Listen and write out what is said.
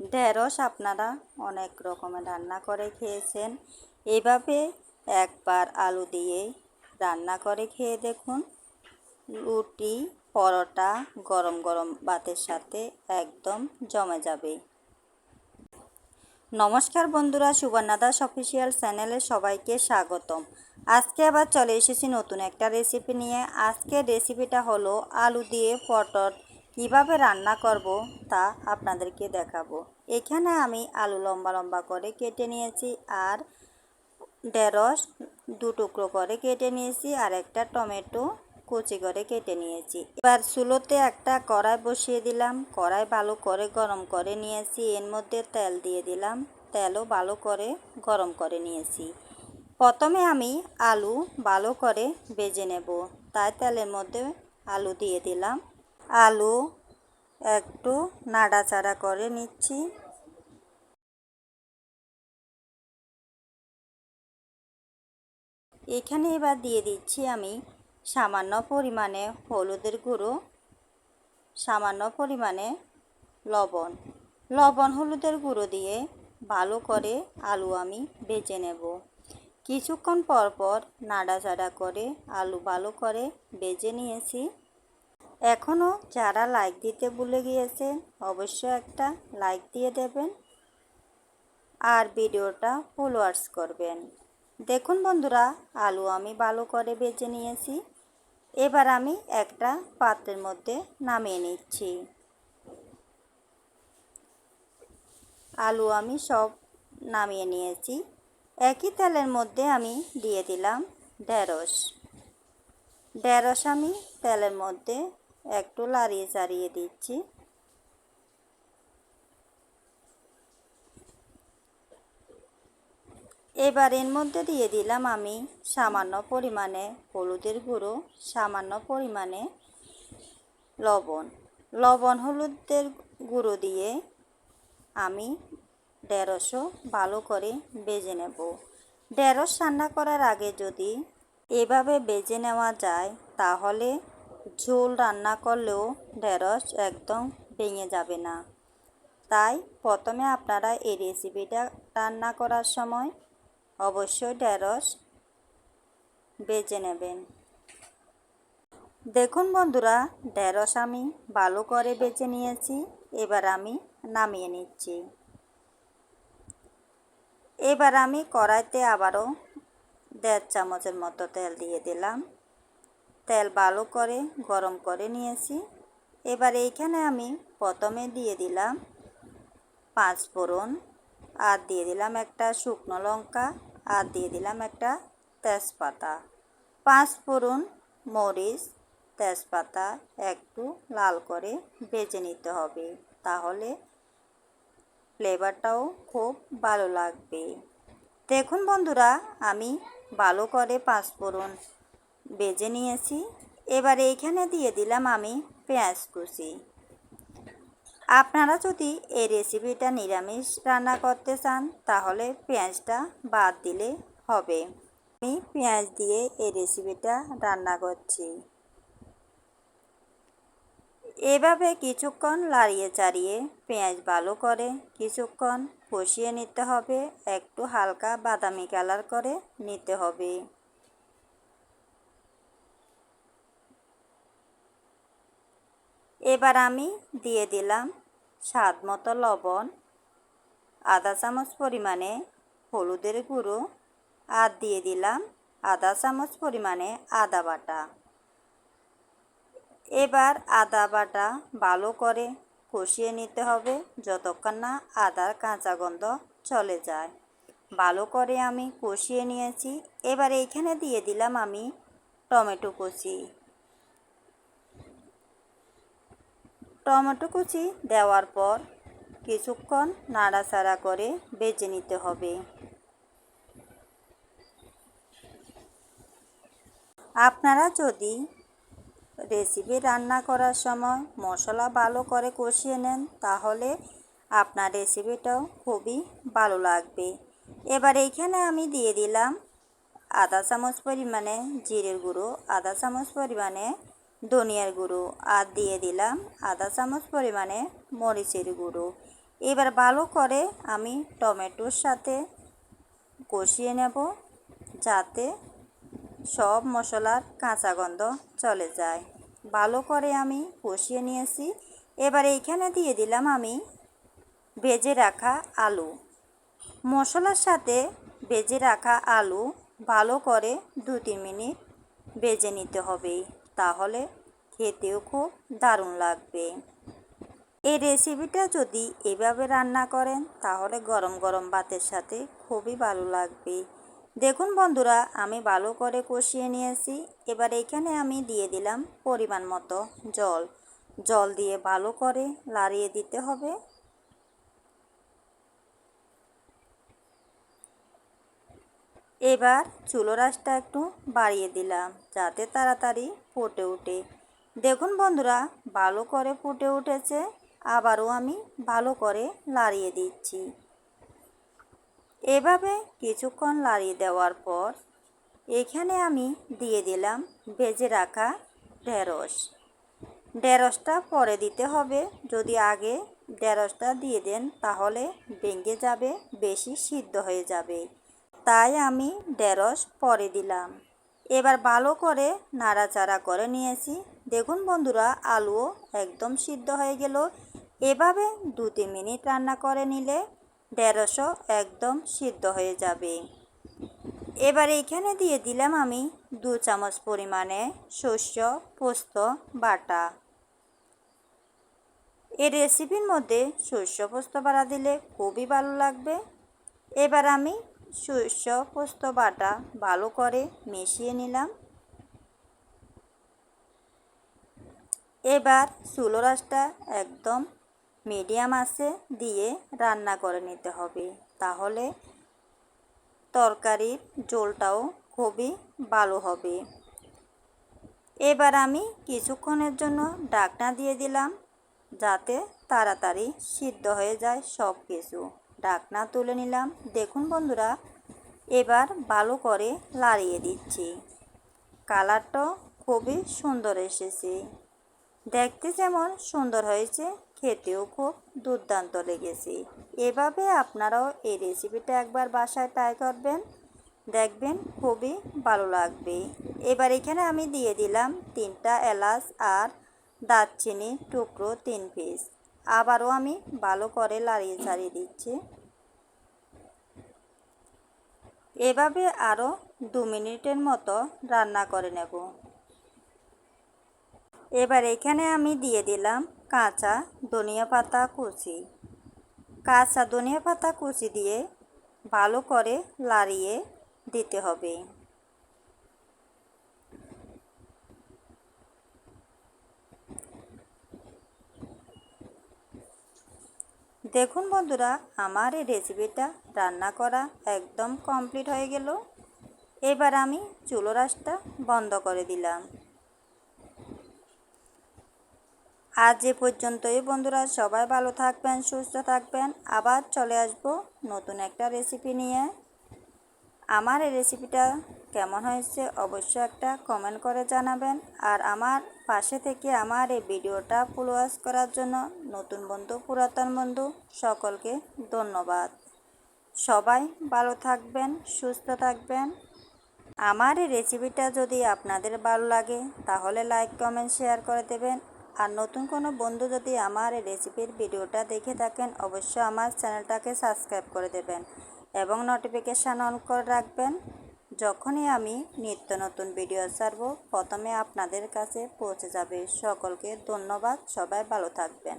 ঢেঁড়স আপনারা অনেক রকমের রান্না করে খেয়েছেন। এইভাবে একবার আলু দিয়ে রান্না করে খেয়ে দেখুন। রুটি, পরোটা গরম গরম ভাতের সাথে একদম জমে যাবে। নমস্কার বন্ধুরা, সুবর্ণা দাস অফিসিয়াল চ্যানেলে সবাইকে স্বাগতম। আজকে আবার চলে এসেছি নতুন একটা রেসিপি নিয়ে। আজকের রেসিপিটা হলো আলু দিয়ে পটল কীভাবে রান্না করব তা আপনাদেরকে দেখাবো। এখানে আমি আলু লম্বা লম্বা করে কেটে নিয়েছি আর ঢেঁড়স দু টুকরো করে কেটে নিয়েছি আর একটা টমেটো কুচি করে কেটে নিয়েছি। এবার চুলোতে একটা কড়াই বসিয়ে দিলাম। কড়াই ভালো করে গরম করে নিয়েছি। এর মধ্যে তেল দিয়ে দিলাম। তেলও ভালো করে গরম করে নিয়েছি। প্রথমে আমি আলু ভালো করে বেজে নেব। তাই তেলের মধ্যে আলু দিয়ে দিলাম। আলু একটু নাড়াচাড়া করে নিচ্ছি। এখানে এবার দিয়ে দিচ্ছি আমি সামান্য পরিমাণে হলুদের গুঁড়ো, সামান্য পরিমাণে লবণ। লবণ, হলুদের গুঁড়ো দিয়ে ভালো করে আলু আমি বেজে নেব। কিছুক্ষণ পর পর নাড়াচাড়া করে আলু ভালো করে বেজে নিয়েছি। এখনও যারা লাইক দিতে ভুলে গিয়েছেন, অবশ্যই একটা লাইক দিয়ে দেবেন আর ভিডিওটা ফলোয়ার্স করবেন। দেখুন বন্ধুরা, আলু আমি ভালো করে বেজে নিয়েছি। এবার আমি একটা পাত্রের মধ্যে নামিয়ে নিচ্ছি। আলু আমি সব নামিয়ে নিয়েছি। একই তেলের মধ্যে আমি দিয়ে দিলাম ঢেঁড়স। ঢেঁড়স আমি তেলের মধ্যে একটু লাড়িয়ে চাড়িয়ে দিচ্ছি। এবার এর মধ্যে দিয়ে দিলাম আমি সামান্য পরিমাণে হলুদের গুঁড়ো, সামান্য পরিমাণে লবণ। লবণ, হলুদের গুঁড়ো দিয়ে আমি ঢেঁড়সও ভালো করে বেজে নেব। ঢেঁড়স রান্না করার আগে যদি এভাবে বেজে নেওয়া যায়, তাহলে ঝোল রান্না করলেও ঢেঁড়স একদম ভেঙে যাবে না। তাই প্রথমে আপনারা এই রেসিপিটা রান্না করার সময় অবশ্যই ঢেঁড়স বেজে নেবেন। দেখুন বন্ধুরা, ঢেঁড়স আমি ভালো করে বেজে নিয়েছি, এবার আমি নামিয়ে নিচ্ছি। এবার আমি কড়াইতে আবারও দেড় চামচের মতো তেল দিয়ে দিলাম। তেল ভালো করে গরম করে নিয়েছি। এবার এইখানে আমি প্রথমে দিয়ে দিলাম পাঁচ ফোড়ন, আর দিয়ে দিলাম একটা শুকনো লঙ্কা, আর দিয়ে দিলাম একটা তেজপাতা। পাঁচ ফোড়ন মরিচ, তেজপাতা একটু লাল করে বেজে নিতে হবে, তাহলে ফ্লেভারটাও খুব ভালো লাগবে। দেখুন বন্ধুরা, আমি ভালো করে পাঁচফোড়ন বেজে নিয়েছি। এবার এইখানে দিয়ে দিলাম আমি পেঁয়াজ কুচি। আপনারা যদি এই রেসিপিটা নিরামিষ রান্না করতে চান, তাহলে পেঁয়াজটা বাদ দিলে হবে। আমি পেঁয়াজ দিয়ে এই রেসিপিটা রান্না করছি। এভাবে কিছুক্ষণ লাড়িয়ে চাড়িয়ে পেঁয়াজ ভালো করে কিছুক্ষণ কষিয়ে নিতে হবে। একটু হালকা বাদামি কালার করে নিতে হবে। এবার আমি দিয়ে দিলাম স্বাদ মতো লবণ, আধা চামচ পরিমাণে হলুদের গুঁড়ো আর দিয়ে দিলাম আধা চামচ পরিমাণে আদা বাটা। এবার আদা বাটা ভালো করে কষিয়ে নিতে হবে যতক্ষণ না আদার কাঁচা গন্ধ চলে যায়। ভালো করে আমি কষিয়ে নিয়েছি। এবার এইখানে দিয়ে দিলাম আমি টমেটো কুচি। টমেটো কুচি দেওয়ার পর কিছুক্ষণ নাড়াচাড়া করে বেজে নিতে হবে। আপনারা যদি রেসিপি রান্না করার সময় মশলা ভালো করে কষিয়ে নেন, তাহলে আপনার রেসিপিটাও খুবই ভালো লাগবে। এবার এইখানে আমি দিয়ে দিলাম আধা চামচ পরিমাণে জিরের গুঁড়ো, আধা চামচ পরিমাণে ধনিয়ার গুঁড়ো আর দিয়ে দিলাম আধা চামচ পরিমাণে মরিচের গুঁড়ো। এবার ভালো করে আমি টমেটোর সাথে কষিয়ে নেব যাতে সব মশলার কাঁচা গন্ধ চলে যায়। ভালো করে আমি কষিয়ে নিয়েছি। এবার এইখানে দিয়ে দিলাম আমি ভেজে রাখা আলু। মশলার সাথে ভেজে রাখা আলু ভালো করে দু তিন মিনিট ভেজে নিতে হবে। তাহলে খেতেও খুব দারুণ লাগবে। এই রেসিপিটা যদি এভাবে রান্না করেন, তাহলে গরম গরম ভাতের সাথে খুবই ভালো লাগবে। দেখুন বন্ধুরা, আমি ভালো করে কষিয়ে নিয়েছি। এবার এখানে আমি দিয়ে দিলাম পরিমাণ মতো জল। জল দিয়ে ভালো করে লাড়িয়ে দিতে হবে। এবার চুলো রাসটা একটু বাড়িয়ে দিলাম, যাতে তাড়াতাড়ি ফুটে ওঠে দেখুন বন্ধুরা, ভালো করে ফুটে উঠেছে, আবারও আমি ভালো করে লাড়িয়ে দিচ্ছি। এভাবে কিছুক্ষণ লাড়িয়ে দেওয়ার পর, এখানে আমি দিয়ে দিলাম ভেজে রাখা ঢেঁড়স। ঢেঁড়সটা পরে দিতে হবে, যদি আগে ঢেঁড়সটা দিয়ে দেন তাহলে ভেঙে যাবে, বেশি সিদ্ধ হয়ে যাবে। তাই আমি ঢেঁড়স পরে দিলাম। এবার ভালো করে নাড়াচাড়া করে নিয়েছি। দেখুন বন্ধুরা, আলুও একদম সিদ্ধ হয়ে গেল। এভাবে দু তিন মিনিট রান্না করে নিলে ঢেঁড়সও একদম সিদ্ধ হয়ে যাবে। এবার এখানে দিয়ে দিলাম আমি দু চামচ পরিমাণে শস্য পোস্ত বাটা। এই রেসিপির মধ্যে শস্য পোস্ত বাটা দিলে খুবই ভালো লাগবে। এবার আমি শস্য পোস্ত বাটা ভালো করে মিশিয়ে নিলাম। এবার চুলো রাসটা একদম মিডিয়াম আছে দিয়ে রান্না করে নিতে হবে। তাহলে তরকারির ঝোলটাও খুবই ভালো হবে। এবার আমি কিছুক্ষণের জন্য ডাকনা দিয়ে দিলাম যাতে তাড়াতাড়ি সিদ্ধ হয়ে যায় সব কিছু ডাকনা তুলে নিলাম। দেখুন বন্ধুরা, এবার ভালো করে লাড়িয়ে দিচ্ছি। কালারটাও খুবই সুন্দর এসেছে। দেখতে যেমন সুন্দর হয়েছে, খেতেও খুব দুর্দান্ত লেগেছে। এভাবে আপনারাও এই রেসিপিটা একবার বাসায় ট্রাই করবেন। দেখবেন খুবই ভালো লাগবে। এবার এখানে আমি দিয়ে দিলাম তিনটা এলাচ আর দারচিনি টুকরো তিন পিস। আবারও আমি ভালো করে লাড়িয়ে ছাড়িয়ে দিচ্ছি। এভাবে আরও দু মিনিটের মতো রান্না করে নেব। এবার এখানে আমি দিয়ে দিলাম কাঁচা ধনিয়া পাতা কুচি। কাঁচা ধনিয়া পাতা কুচি দিয়ে ভালো করে লাড়িয়ে দিতে হবে। দেখুন বন্ধুরা, আমার এই রেসিপিটা রান্না করা একদম কমপ্লিট হয়ে গেল। এবার আমি চুলো রাসটা বন্ধ করে দিলাম। আজ যে পর্যন্তই বন্ধুরা, সবাই ভালো থাকবেন, সুস্থ থাকবেন। আবার চলে আসব নতুন একটা রেসিপি নিয়ে। আমার এই রেসিপিটা কেমন হয়েছে অবশ্যই একটা কমেন্ট করে জানাবেন। আর আমার পাশে থেকে আমার এই ভিডিওটা ফলোয়ার্স করার জন্য নতুন বন্ধু, পুরাতন বন্ধু সকলকে ধন্যবাদ। সবাই ভালো থাকবেন, সুস্থ থাকবেন। আমার এই রেসিপিটা যদি আপনাদের ভালো লাগে, তাহলে লাইক কমেন্ট শেয়ার করে দেবেন। আর নতুন কোনো বন্ধু যদি আমার এই রেসিপির ভিডিওটা দেখে থাকেন, অবশ্যই আমার চ্যানেলটাকে সাবস্ক্রাইব করে দেবেন এবং নোটিফিকেশান অন করে রাখবেন। যখনই আমি নিত্য নতুন ভিডিও ছাড়ব, প্রথমে আপনাদের কাছে পৌঁছে যাবে। সকলকে ধন্যবাদ। সবাই ভালো থাকবেন।